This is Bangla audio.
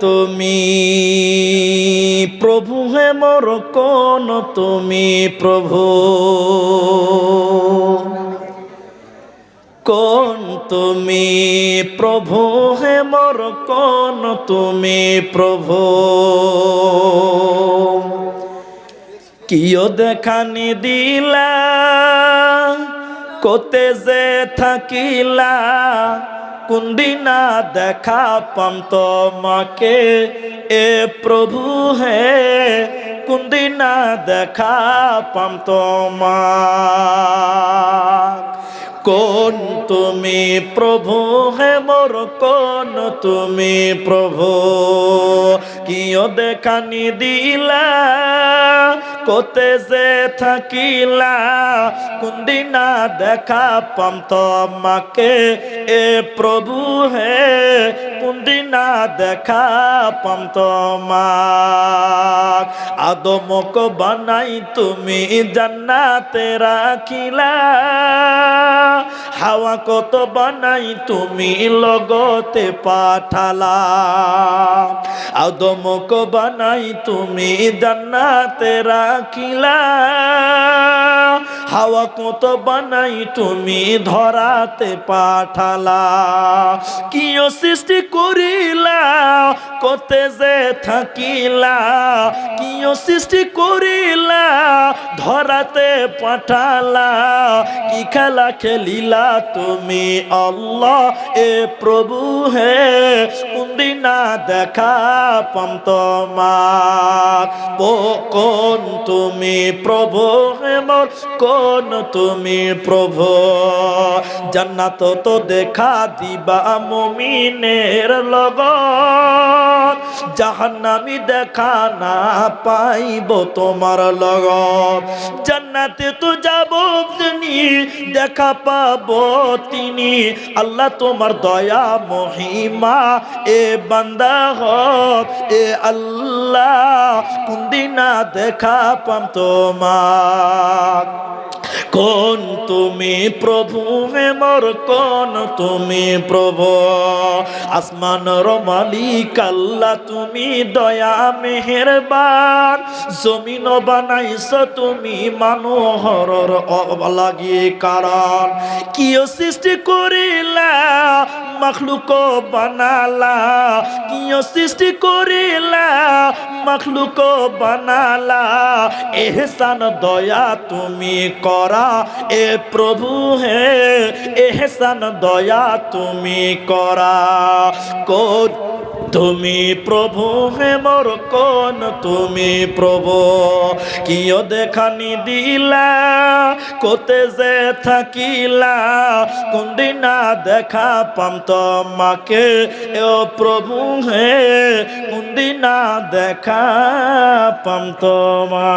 তুমি? প্রভু হে মোর, কোন তুমি প্রভু? কোন তুমি? প্রভু হে মোর, কোন তুমি প্রভু? কিয় দেখানি দিলা কোতে যে থাকিলা? কুন্দিনা দেখা পাম তোমাকে? এ প্রভু হে, কুন্দিনা দেখা পাম তোমার কোন তুমি প্রভু হে, মোর কোন তুমি প্রভু? কিয় দেখানি দিলা? কোতে যে থাকিলা, কুন্দিনা দেখা পাম তোমাকে এ প্রভু হে, কুন্দিনা দেখা পাম তোমার আদমক বানাই তুমি জান্নাতে রাখিলা। হাওয়া কত বানাই তুমি লগতে পাঠালা। আদমক বানাই তুমি জান্নাতে রাখিলা। হাওয়া কত বানাই তুমি ধরাতে পাঠালা। কিয় সৃষ্টি করিলা, কতে যে থাকিলা। কিয় সৃষ্টি করিলা, ধরাতে পাঠালা। কি খেলা খেলিলা তুমি আল্লাহ, এ প্রভু হে। কুন্দিনা দেখা পাম তোমার। কোন তুমি প্রভু হেমর কোন তুমি প্রভু। জান্নাত তো দেখা দিবা মমিনের লগত। জাহান্নামি দেখা না পাইব তোমার লগত। জান্নাতে তো যাব তিনি, দেখা পাব তিনি। আল্লাহ তোমার দয়া, মহিমা, এ বান্দা হক, এ আল্লাহ। কুন্দিনা দেখা পাম তোমার। কোন তুমি প্রভু মোর কোন তুমি প্রভু। আসমানর মালিক আল্লাহ, তুমি দয়া মেহেরবান। জমিন বানাইছ তুমি মানুহরর লাগিয়ে কারণ। কিয় সৃষ্টি করিলা, মখলুক বানালা। কিয় সৃষ্টি করিলা মখলুক বানালা। এহসান দয়া তুমি করা। এ প্রভু হে, এহসান দয়া তুমি করা। কোন তুমি প্রভু হে, মোর কোন তুমি প্রভু? কিয় দেখানি দিলা? কোতে যে থাকিলা? কোনদিনা দেখা পাম তোমাকে? ও প্রভু হে কোনদিনা দেখা পাম তোমার।